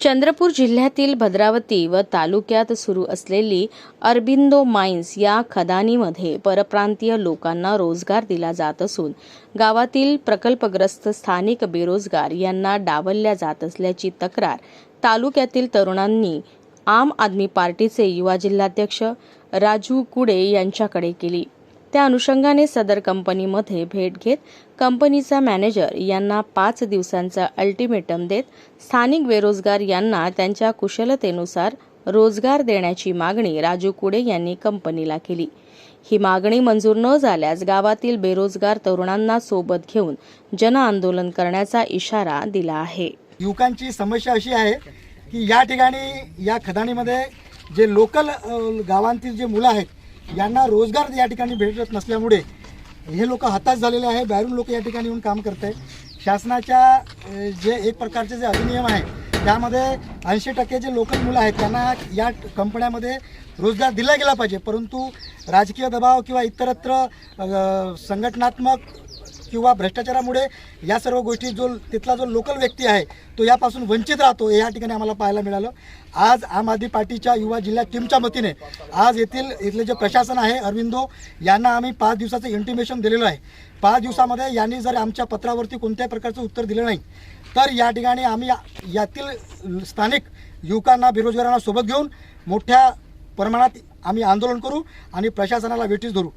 चंद्रपूर जिल्ह्यातील भद्रावती व तालुक्यात सुरू असलेली अरबिंदो माइन्स या खदानीमध्ये परप्रांतीय लोकांना रोजगार दिला जात असून गावातील प्रकल्पग्रस्त स्थानिक बेरोजगार यांना डावलल्या जात असल्याची तक्रार तालुक्यातील तरुणांनी आम आदमी पार्टीचे युवा जिल्हाध्यक्ष राजू कुडे यांच्याकडे केली. त्या अनुषंगाने सदर कंपनीमध्ये भेट घेत कंपनीचा मॅनेजर यांना पाच दिवसांचा अल्टिमेटम देत स्थानिक बेरोजगार यांना त्यांच्या कुशलतेनुसार रोजगार देण्याची मागणी राजू कुडे यांनी कंपनीला केली. ही मागणी मंजूर न झाल्यास गावातील बेरोजगार तरुणांना सोबत घेऊन जनआंदोलन करण्याचा इशारा दिला आहे. युवकांची समस्या अशी आहे की या ठिकाणी या खदाणीमध्ये जे लोकल गावांतील जे मुलं आहेत यांना रोजगार या ठिकाणी भेटत नसल्यामुळे हे लोक हताश झालेले आहे. बाहेरून लोक या ठिकाणी येऊन काम करत आहे शासनाच्या जे एक प्रकारचे जे अधिनियम आहे त्यामध्ये ऐंशी टक्के जे लोकल मुलं आहेत त्यांना या कंपन्यामध्ये रोजगार दिला गेला पाहिजे. परंतु राजकीय दबाव किंवा इतरत्र संघटनात्मक किंवा भ्रष्टाचारामुळे या सर्व गोष्टी जो तिथला जो लोकल व्यक्ती आहे तो यापासून वंचित राहतो हे या ठिकाणी आम्हाला पाहायला मिळालं. आज आम आदमी पार्टीच्या युवा जिल्हा टीमच्या वतीने आज येथील इथले जे प्रशासन आहे अरविंदो यांना आम्ही पाच दिवसाचं इंटिमेशन दिलेलं आहे. पाच दिवसामध्ये यांनी जर आमच्या पत्रावरती कोणत्याही प्रकारचं उत्तर दिलं नाही तर या ठिकाणी आम्ही यातील स्थानिक युवकांना बेरोजगारांना सोबत घेऊन मोठ्या प्रमाणात आम्ही आंदोलन करू आणि प्रशासनाला वेठीस धरू.